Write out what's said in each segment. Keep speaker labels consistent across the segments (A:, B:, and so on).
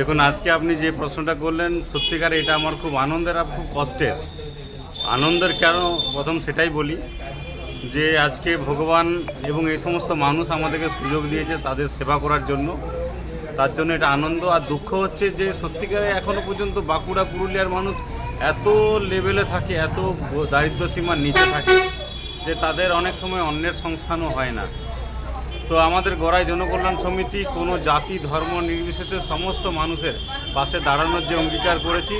A: দেখুন, আজকে আপনি যে প্রশ্নটা করলেন, সত্যিকার এটা আমার খুব আনন্দের আর খুব কষ্টের। আনন্দের কেন? প্রথম সেটাই বলি যে, আজকে ভগবান এবং এই সমস্ত মানুষ আমাদেরকে সুযোগ দিয়েছে তাদের সেবা করার জন্য। তার জন্য এটা আনন্দ আর দুঃখ হচ্ছে যে, সত্যিকারে এখনও পর্যন্ত বাঁকুড়া, পুরুলিয়ার মানুষ এত লেভেলে থাকে, এত দারিদ্র সীমার নিচে থাকে যে, তাদের অনেক সময় অন্যের সংস্থানও হয় না। তো আমাদের গড়াই জনকল্যাণ সমিতি কোনো জাতি, ধর্ম নির্বিশেষে সমস্ত মানুষের পাশে দাঁড়ানোর যে অঙ্গীকার করেছি,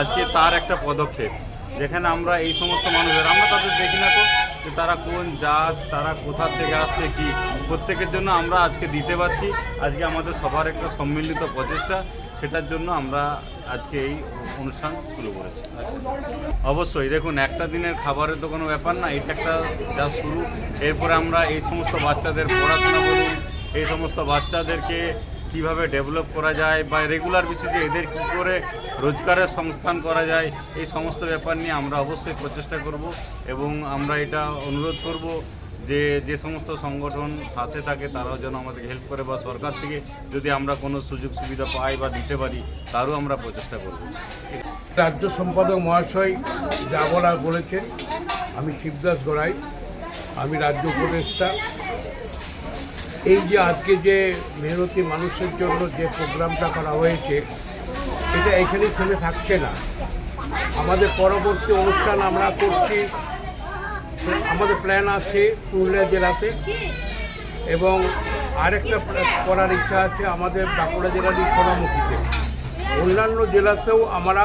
A: আজকে তার একটা পদক্ষেপ। যেখানে আমরা এই সমস্ত মানুষের, আমরা তাদের দেখি না তো যে তারা কোন জাত, তারা কোথা থেকে আসছে, কি? প্রত্যেকের জন্য আমরা আজকে দিতে পারছি। আজকে আমাদের সবার একটা সম্মিলিত প্রচেষ্টা, সেটার জন্য আমরা আজকে এই অনুষ্ঠান শুরু করেছে। অবশ্যই, দেখুন, একটা দিনের খাবারের তো কোনো ব্যাপার না, এটা একটা যা শুরু। এরপরে আমরা এই সমস্ত বাচ্চাদের পড়াশোনা বলুন এই সমস্ত বাচ্চাদেরকে কীভাবে ডেভেলপ করা যায় বা রেগুলার বেসিসে এদের কী করে রোজগারের সংস্থান করা যায়, এই সমস্ত ব্যাপার নিয়ে আমরা অবশ্যই প্রচেষ্টা করব এবং আমরা এটা অনুরোধ করব। যে যে সমস্ত সংগঠন সাথে থাকে তারাও যেন আমাদেরকে হেল্প করে বা সরকার থেকে যদি আমরা কোনো সুযোগ সুবিধা পাই বা দিতে পারি, তারও আমরা প্রচেষ্টা করব।
B: রাজ্য সম্পাদক মহাশয় যা বলা বলেছেন, আমি শিবদাস গড়াই, আমি রাজ্য উপদেষ্টা। এই যে আজকে যে মেহনতি মানুষের জন্য যে প্রোগ্রামটা করা হয়েছে, এটা এখানেই থেমে থাকছে না। আমাদের পরবর্তী অনুষ্ঠান আমরা করছি আমাদের প্ল্যান আছে পুরুলিয়া জেলাতে। এবং আরেকটা করার ইচ্ছা আছে আমাদের বাঁকুড়া জেলারই সোনামুখীতে অন্যান্য জেলাতেও আমরা